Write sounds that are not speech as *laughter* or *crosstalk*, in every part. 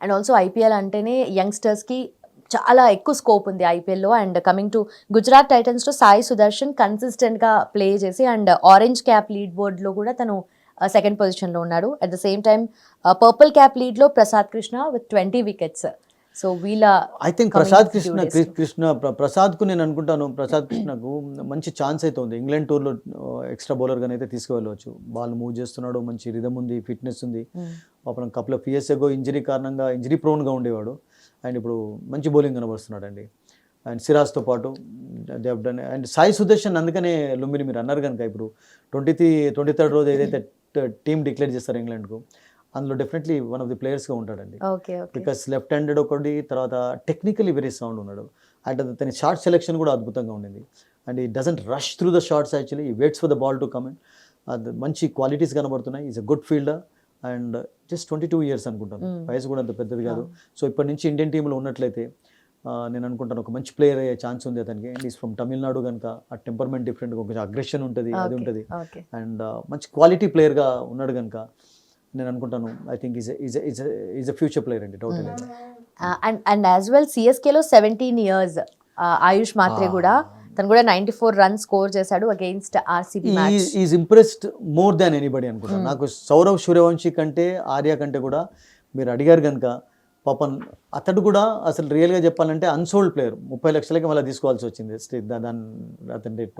And also IPL అంటేనే యంగ్స్టర్స్కి చాలా ఎక్కువ స్కోప్ ఉంది ఐపీఎల్లో అండ్ కమింగ్ టు గుజరాత్ టైటన్స్లో సాయి సుదర్శన్ కన్సిస్టెంట్గా ప్లే చేసి అండ్ ఆరెంజ్ క్యాప్ లీడ్ బోర్డ్లో కూడా తను uh, సెకండ్ పొజిషన్లో ఉన్నాడు. At the same time purple cap లీడ్లో Prasidh Krishna with twenty wickets so వీళ్ళ ఐ థింక్ ప్రసాద్ కృష్ణ. కృష్ణ ప్ర- ప్రసాద్కు నేను అనుకుంటాను. ప్రసాద్ కృష్ణకు మంచి ఛాన్స్ అయితే ఉంది. ఇంగ్లాండ్ టూర్లో ఎక్స్ట్రా బౌలర్గా అయితే తీసుకువెళ్ళవచ్చు. బాల్ మూవ్ చేస్తున్నాడు మంచి రిధమ్ ఉంది ఫిట్నెస్ ఉంది. పాపం couple of years ago injury కారణంగా ఇంజరీ ప్రోన్గా ఉండేవాడు. అండ్ ఇప్పుడు మంచి బౌలింగ్ కనబడుతున్నాడు అండి అండ్ సిరాజ్తో పాటు డన్ అండ్ సాయి సుదర్శన్ అందుకనే లుంబిని మీరు అన్నారు కనుక ఇప్పుడు. ట్వంటీ త్రీ ట్వంటీ థర్డ్ రోజు ఏదైతే *laughs* టీం డిక్లేర్ చేస్తారు ఇంగ్లాండ్కు అందులో డెఫినెట్లీ వన్ ఆఫ్ ది ప్లేయర్స్గా ఉంటాడండి. బికాస్ లెఫ్ట్ హ్యాండెడ్ ఒకటి తర్వాత టెక్నికలీ వెరీ సౌండ్ ఉన్నాడు. అండ్ తన షార్ట్ సెలెక్షన్ కూడా అద్భుతంగా ఉండింది. And he doesn't rush through the shots actually he waits for the ball to come అది మంచి క్వాలిటీస్ కనబడుతున్నాయి. Is a good fielder and just twenty two years అనుకుంటాను. Mm. వయసు కూడా అంత పెద్దది కాదు. సో ఇప్పటి నుంచి ఇండియన్ టీంలో ఉన్నట్లయితే నేను అనుకుంటాను ఒక మంచి ప్లేయర్ అయ్యే ఛాన్స్ ఉంది అతనికి. అండ్ ఈస్ ఫ్రమ్ తమిళనాడు కనుక ఆ టెంపర్మెంట్ డిఫరెంట్ కొంచెం అగ్రెషన్ ఉంటుంది అది ఉంటుంది. అండ్ మంచి క్వాలిటీ ప్లేయర్గా ఉన్నాడు కనుక నేను అనుకుంటాను I think is is is is a future player అండి total and and as well సిఎస్కేలో seventeen years Ayush Mhatre కూడా తను కూడా నైన్టీ ఫోర్ రన్ స్కోర్ చేశాడు against RCB match is impressed more than anybody అనుకుంటాను. నాకు సౌరవ్ సూర్యవంశీ కంటే ఆర్య కంటే కూడా మీరు అడిగారు కనుక పాపం అతడు కూడా అసలు రియల్గా చెప్పాలంటే అన్సోల్డ్ ప్లేయర్ ముప్పై లక్షలకి మళ్ళీ తీసుకోవాల్సి వచ్చింది దాని అతని రేట్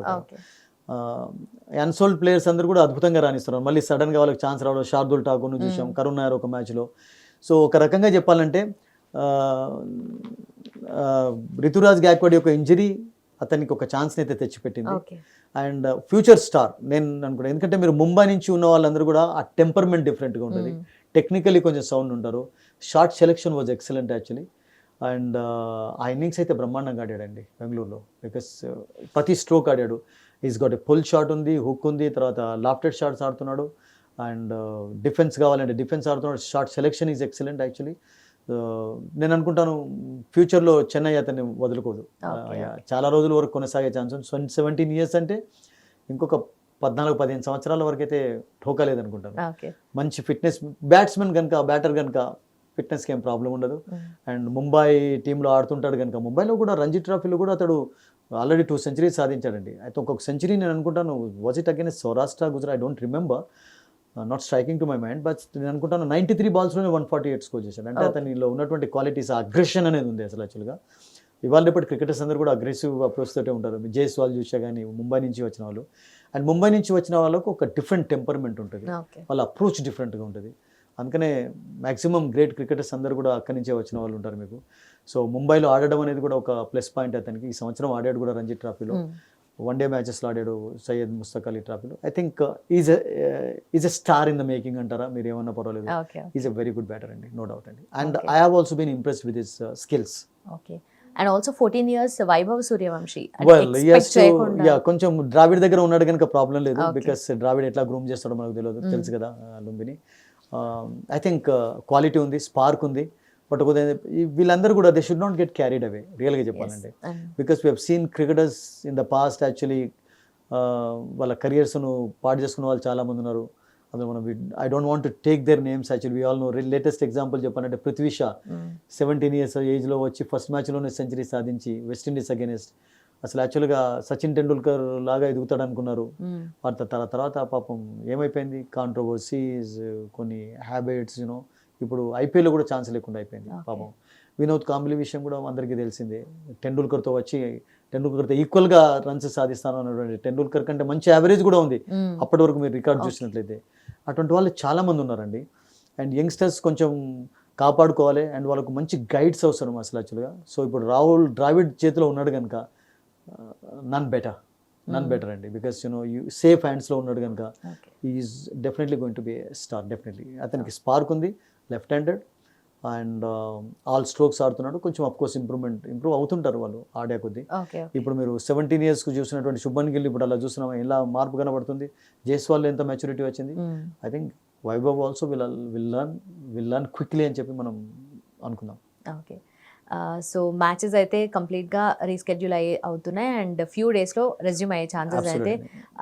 అన్సోల్డ్ ప్లేయర్స్ అందరూ కూడా అద్భుతంగా రాణిస్తున్నారు. మళ్ళీ సడన్గా వాళ్ళకి ఛాన్స్ రావడం శార్దుల్ ఠాకూర్ను చూసాం. కరుణ్ నాయర్ ఒక మ్యాచ్లో. సో ఒక రకంగా చెప్పాలంటే రితురాజ్ గాక్వాడ్ యొక్క ఇంజరీ అతనికి ఒక ఛాన్స్ని అయితే తెచ్చిపెట్టింది. అండ్ ఫ్యూచర్ స్టార్ నేను అనుకున్నాను. ఎందుకంటే మీరు ముంబై నుంచి ఉన్న వాళ్ళందరూ కూడా ఆ టెంపర్మెంట్ డిఫరెంట్గా ఉంటుంది. టెక్నికలీ కొంచెం సౌండ్ ఉంటారు shot selection was excellent actually. And ఆ ఇన్నింగ్స్ అయితే బ్రహ్మాండంగా ఆడాడండి బెంగళూరులో. బికాస్ ప్రతి స్ట్రోక్ ఆడాడు. Is got a pull shot ఉంది హుక్ ఉంది తర్వాత లాఫ్టెడ్ షాట్స్ ఆడుతున్నాడు. అండ్ డిఫెన్స్ కావాలంటే డిఫెన్స్ ఆడుతున్నాడు. Shot selection is excellent actually నేను అనుకుంటాను ఫ్యూచర్లో చెన్నై అతన్ని వదులుకోదు. Uh, చాలా రోజుల వరకు కొనసాగే ఛాన్స్ ఉంది. సెవెంటీన్ ఇయర్స్ అంటే ఇంకొక పద్నాలుగు పదిహేను సంవత్సరాల వరకు అయితే ఠోకాలేదు అనుకుంటాను ఓకే మంచి ఫిట్నెస్ బ్యాట్స్మెన్ కనుక బ్యాటర్ కనుక ఫిట్నెస్కి ఏం ప్రాబ్లం ఉండదు. అండ్ ముంబై టీంలో ఆడుతుంటాడు కనుక ముంబైలో కూడా రంజీ ట్రోఫీలో కూడా అతడు ఆల్రెడీ టూ సెంచరీస్ సాధించాడండి. అయితే ఒక్కొక్క సెంచరీ నేను అనుకుంటాను was it again Saurashtra Gujarat I don't remember not striking to my mind but నేను అనుకుంటాను నైంటీ త్రీ బాల్స్లోనే వన్ ఫార్టీ ఎయిట్ స్కోర్ చేశాడు. అంటే. అతనిలో ఉన్నటువంటి క్వాలిటీస్ అగ్రెషన్ అనేది ఉంది అసలు యాక్చువల్గా ఇవాళ రేపటి క్రికెటర్స్ అందరూ కూడా అగ్రెసివ్ అప్రోచ్ తోటే ఉంటారు. జైస్వాల్ చూసా కానీ ముంబై నుంచి వచ్చిన వాళ్ళు. అండ్ ముంబై నుంచి వచ్చిన వాళ్ళకు ఒక డిఫరెంట్ టెంపర్మెంట్ ఉంటుంది. వాళ్ళ అప్రోచ్ డిఫరెంట్గా ఉంటుంది. అందుకనే మ్యాక్సిమం గ్రేట్ క్రికెటర్స్ అందరూ కూడా అక్కడి నుంచే వచ్చిన వాళ్ళు ఉంటారు మీకు. సో ముంబైలో ఆడడం అనేది కూడా ఒక ప్లస్ పాయింట్ అతనికి. ఈ సంవత్సరం ఆడాడు కూడా రంజీ ట్రాఫీలో. వన్ డే మ్యాచెస్లో ఆడాడు Syed Mushtaq Ali ట్రాఫీలో. I think is is a star in the making అంటారా? మీరు ఏమన్నా పర్వాలేదు. Is a very good batter అండి నో డౌట్ అండి. And. I have also been impressed with his skills okay and also fourteen years Vaibhav Suryavanshi కొంచెం ద్రావిడ్ దగ్గర ఉన్నాడు కనుక ప్రాబ్లం లేదు. బికాస్ ద్రావిడ్ ఎట్లా గ్రూమ్ చేస్తాడో మనకు తెలియదు Mm. తెలుసు కదా లుంబిని. ఐ థింక్ క్వాలిటీ ఉంది స్పార్క్ ఉంది. బట్ వీళ్ళందరూ కూడా they should not get carried away రియల్గా చెప్పాలంటే because we have seen cricketers in the past actually వాళ్ళ కెరియర్స్ను పాడు చేసుకున్న వాళ్ళు చాలామంది ఉన్నారు అందులో మనం I don't want to take their names actually we all know latest example చెప్పాలంటే పృథ్వీ షా. సెవెంటీన్ ఇయర్స్ ఏజ్లో వచ్చి ఫస్ట్ మ్యాచ్లోనే సెంచరీ సాధించి వెస్టిండీస్ అగేనెస్ట్ అసలు యాక్చువల్గా సచిన్ టెండూల్కర్ లాగా ఎదుగుతాడు అనుకున్నారు Mm. వాటి తర- తర్వాత పాపం ఏమైపోయింది కాంట్రవర్సీస్ కొన్ని హ్యాబిట్స్ యూనో ఇప్పుడు ఐపీఎల్లో కూడా ఛాన్స్ లేకుండా అయిపోయింది. పాపం. వినోద్ కాంబ్లీ విషయం కూడా అందరికీ తెలిసిందే. టెండూల్కర్తో వచ్చి టెండూల్కర్తో ఈక్వల్గా రన్స్ సాధిస్తాను అన్నటువంటి టెండూల్కర్ కంటే మంచి యావరేజ్ కూడా ఉంది. అప్పటి వరకు మీరు రికార్డ్. చూసినట్లయితే. అటువంటి వాళ్ళు చాలామంది ఉన్నారండి. అండ్ యంగ్స్టర్స్ కొంచెం కాపాడుకోవాలి. అండ్ వాళ్ళకు మంచి గైడ్స్ అవసరం అసలు యాక్చువల్గా సో ఇప్పుడు రాహుల్ ద్రావిడ్ చేతిలో ఉన్నాడు కనుక నన్ బెటర్ నన్. బెటర్ అండి. Because you know you safe హ్యాండ్స్లో ఉన్నాడు కనుక. Is definitely going to be star definitely అతనికి స్పార్క్ ఉంది. Left handed and all strokes ఆడుతున్నాడు. కొంచెం కోర్స్ ఇంప్రూవ్మెంట్ ఇంప్రూవ్ అవుతుంటారు వాళ్ళు ఆడే కొద్దీ. Okay. ఇప్పుడు మీరు సెవెంటీన్ ఇయర్స్కి చూసినటువంటి శుభన్ గిల్ ఇప్పుడు అలా చూస్తున్నాం ఎలా మార్పు కనబడుతుంది? జైస్వాల్ ఎంత మెచ్యూరిటీ వచ్చింది. I think Vaibhav also will will learn will learn quickly అని చెప్పి మనం అనుకుందాం. ఓకే. సో మ్యాచెస్ అయితే కంప్లీట్గా రీస్కెడ్యూల్ అయ్యే అవుతున్నాయి అండ్ ఫ్యూ డేస్లో రెజ్యూమ్ అయ్యే ఛాన్సెస్ అయితే.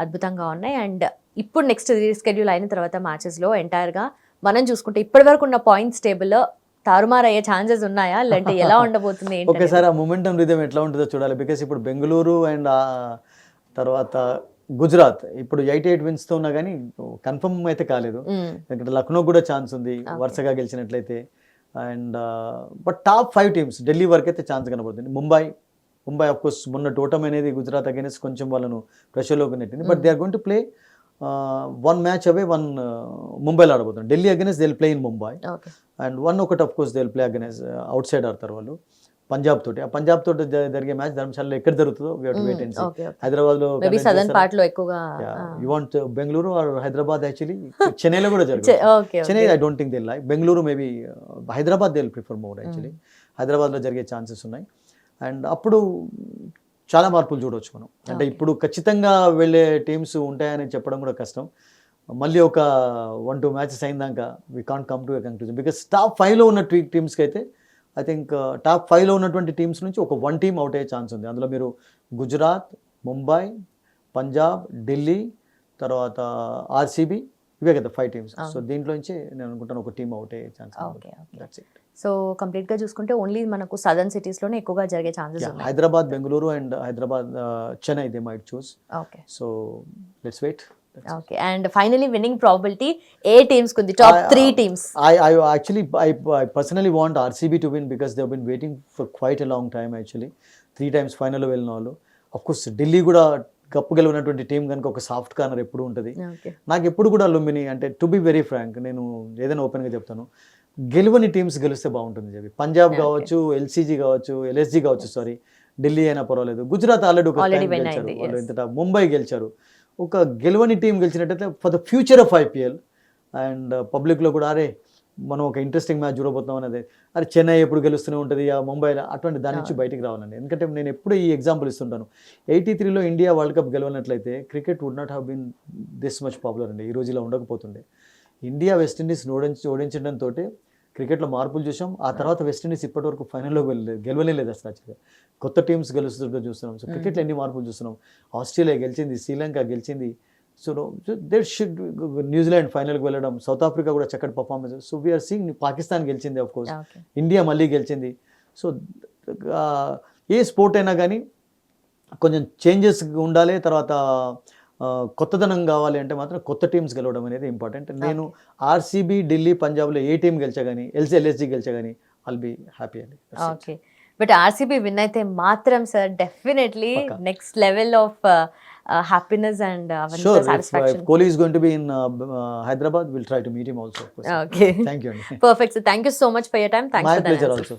అద్భుతంగా ఉన్నాయి అండ్ ఇప్పుడు నెక్స్ట్ రీస్కెడ్యూల్ అయిన తర్వాత మ్యాచెస్లో ఎంటైర్గా మనం చూసుకుంటే ఇప్పటి వరకు ఉన్న పాయింట్స్ టేబుల్లో తారుమారయ్యే ఛాన్సెస్ ఉన్నాయా? లేదంటే ఎలా *laughs* ఉండబోతుంది? ఒకేసారి ఆ మొమెంటం రిధం ఎట్లా ఉంటుందో చూడాలి. బికాస్ ఇప్పుడు బెంగళూరు అండ్ తర్వాత గుజరాత్ ఇప్పుడు ఎయిట్ ఎయిట్ విన్స్తో ఉన్నా కానీ కన్ఫర్మ్ అయితే కాలేదు. ఎందుకంటే లక్నో కూడా ఛాన్స్ ఉంది వరుసగా గెలిచినట్లయితే. And but top five teams Delhi వరకు అయితే ఛాన్స్ కనబడుతుంది. ముంబై ముంబై ఆఫ్ కోర్స్ మొన్న టోటం అనేది గుజరాత్ అగేనెస్ట్ కొంచెం వాళ్ళను ప్రెషర్లోకి నెట్టింది. But they are going to play one match away one ముంబైలో ఆడబోతుంది Delhi against they play in Mumbai and one ఒకటి of course they play against outside ఆడతారు వాళ్ళు. పంజాబ్ తోటి. ఆ పంజాబ్ తోటి జరిగే మ్యాచ్ ధర్మశాలలో ఎక్కడ జరుగుతుందో వెయిట్ అండ్ ఓకే హైదరాబాద్లో మేబీ సదర్న్ పార్ట్లో ఎక్కువగా you want Bengaluru or Hyderabad actually చెన్నైలో కూడా *laughs* జరుగుతుంది. Chennai I don't think they like Bengaluru maybe Hyderabad they prefer more actually హైదరాబాద్లో జరిగే ఛాన్సెస్ ఉన్నాయి. అండ్ అప్పుడు చాలా మార్పులు చూడవచ్చు మనం. అంటే ఇప్పుడు ఖచ్చితంగా వెళ్ళే టీమ్స్ ఉంటాయని చెప్పడం కూడా కష్టం. మళ్ళీ ఒక వన్ టూ మ్యాచెస్ అయినాక we can't come to conclusion because top ఫైవ్లో ఉన్న టీ టీమ్స్కి అయితే ఐ థింక్ టాప్ ఫైవ్లో ఉన్నటువంటి టీమ్స్ నుంచి ఒక వన్ టీమ్ అవుట్ అయ్యే ఛాన్స్ ఉంది. అందులో మీరు గుజరాత్ ముంబై పంజాబ్ ఢిల్లీ తర్వాత ఆర్సీబీ ఇవే కదా ఫైవ్ టీమ్స్ సో దీంట్లోంచి నేను అనుకుంటాను ఒక టీమ్ అవుట్ అయ్యే ఛాన్స్ దట్స్ ఇట్ సో కంప్లీట్గా చూసుకుంటే ఓన్లీ మనకు సదర్న్ సిటీస్లోనే ఎక్కువగా జరిగే ఛాన్సెస్ ఉన్నాయి. Hyderabad Bengaluru and Hyderabad Chennai they might choose okay so let's wait okay and finally winning probability A teams కుంది top three teams I, I actually I, I personally want RCB to win because they've been waiting for quite a long time actually. Three times final వెళ్ళిన వాళ్ళు of course Delhi కూడా cup గెలిచినటువంటి team కనుక ఒక soft corner ఎప్పుడు ఉంటుంది. నాకు ఎప్పుడు కూడా లుంబిని అంటే టు బి వెరీ ఫ్రాంక్ నేను ఏదైనా ఓపెన్గా చెప్తాను. గెలువని టీమ్స్ గెలిస్తే బాగుంటుంది చెప్పి పంజాబ్ కావచ్చు ఎల్సీజీ కావచ్చు ఎల్ఎస్జీ కావచ్చు సారీ ఢిల్లీ అయినా పర్వాలేదు. గుజరాత్ ఆల్రెడీ ఒక గెలిచారు. వాళ్ళు. ఇంతటా ముంబై గెలిచారు. ఒక గెలవని team గెలిచినట్టయితే for the future of IPL and పబ్లిక్లో కూడా అరే మనం ఒక ఇంట్రెస్టింగ్ మ్యాచ్ చూడబోతున్నాం అనేది. అరే చెన్నై ఎప్పుడు గెలుస్తూనే ఉంటుంది ఆ ముంబైలో అటువంటి దాని నుంచి బయటికి రావాలండి. ఎందుకంటే నేను ఎప్పుడు ఈ ఎగ్జాంపుల్ ఇస్తుంటాను. ఎయిటీ త్రీలో India world cup గెలవనట్లయితే cricket would not have been this much popular అండి. ఈ రోజు ఇలా ఉండకపోతుండే ఇండియా వెస్టిండీస్ ఓడించి ఓడించడంతో క్రికెట్లో మార్పులు చూసాం. ఆ తర్వాత వెస్టిండీస్ ఇప్పటివరకు ఫైనల్లో వెళ్ళలేదు గెలవలేదు అసలు యాక్చువల్గా. కొత్త టీమ్స్ గెలుస్తుంటే చూస్తున్నాం. సో క్రికెట్లో ఎన్ని మార్పులు చూస్తున్నాం? ఆస్ట్రేలియా గెలిచింది శ్రీలంక గెలిచింది. సో దే షుడ్ న్యూజిలాండ్ ఫైనల్కి వెళ్ళడం సౌత్ ఆఫ్రికా కూడా చక్కటి performance so we are seeing Pakistan గెలిచింది ఆఫ్ కోర్స్ ఇండియా మళ్ళీ గెలిచింది. సో ఏ స్పోర్ట్ అయినా కానీ కొంచెం చేంజెస్ ఉండాలి. తర్వాత కొత్తదనం కావాలి అంటే మాత్రం కొత్త టీమ్స్ గెలవడం అనేది ఇంపార్టెంట్ నేను ఆర్సీబీ ఢిల్లీ పంజాబ్లో ఏ టీం గెలిచా కానీ ఎల్సీ ఎల్ఎస్జీ గెలిచా కానీ ఐల్ బి హ్యాపీ అండి. ఓకే బట్ ఆర్సీబీ విన్ అయితే మాత్రం sir definitely. Next level of happiness and Kohli going to be in Hyderabad will try to meet him also okay thank you అండి perfect sir thank you so much for my thanks pleasure for also